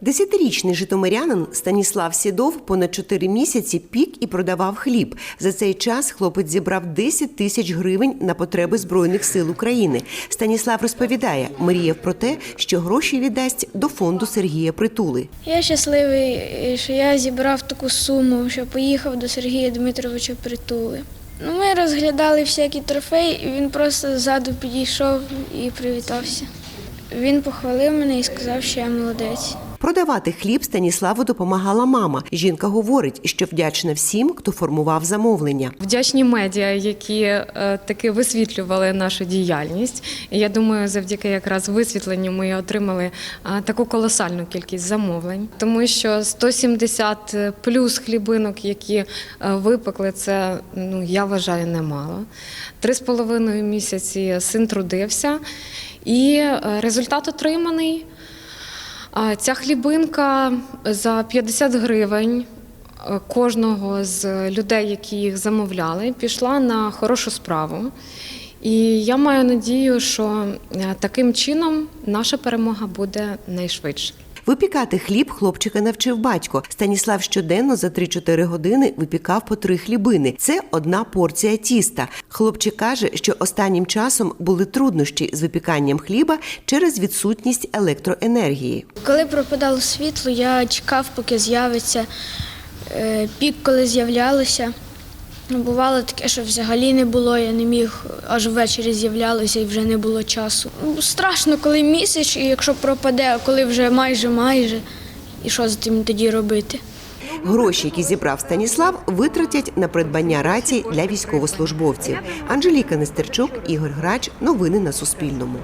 Десятирічний житомирянин Станіслав Сідов понад чотири місяці пік і продавав хліб. За цей час хлопець зібрав 10 тисяч гривень на потреби Збройних сил України. Станіслав розповідає, мріяв про те, що гроші віддасть до фонду Сергія Притули. Я щасливий, що я зібрав таку суму, що поїхав до Сергія Дмитровича Притули. Ну, ми розглядали всякі трофеї, і він просто ззаду підійшов і привітався. Він похвалив мене і сказав, що я молодець. Продавати хліб Станіславу допомагала мама. Жінка говорить, що вдячна всім, хто формував замовлення. Вдячні медіа, які е, таки висвітлювали нашу діяльність. Я думаю, завдяки якраз висвітленню ми отримали е, таку колосальну кількість замовлень, тому що 170 плюс хлібинок, які е, випекли, це ну я вважаю немало. Три з половиною місяці син трудився, і е, результат отриманий. Ця хлібинка за 50 гривень е, кожного з людей, які їх замовляли, пішла на хорошу справу. І я маю надію, що е, таким чином наша перемога буде найшвидше. Випікати хліб хлопчика навчив батько. Станіслав щоденно за 3-4 години випікав по три хлібини. Це одна порція тіста. Хлопчик каже, що останнім часом були труднощі з випіканням хліба через відсутність електроенергії. Коли пропадало світло, я чекав, поки з'явиться е, пік, коли з'являлося. Ну, Бувало таке, що взагалі не було, я не міг, аж ввечері з'являлося і вже не було часу. Ну, Страшно, коли місяць, і якщо пропаде, а коли вже майже майже, і що з тим тоді робити? Гроші, які зібрав Станіслав, витратять на придбання рацій для військовослужбовців. Анжеліка Нестерчук, Ігор Грач. Новини на Суспільному.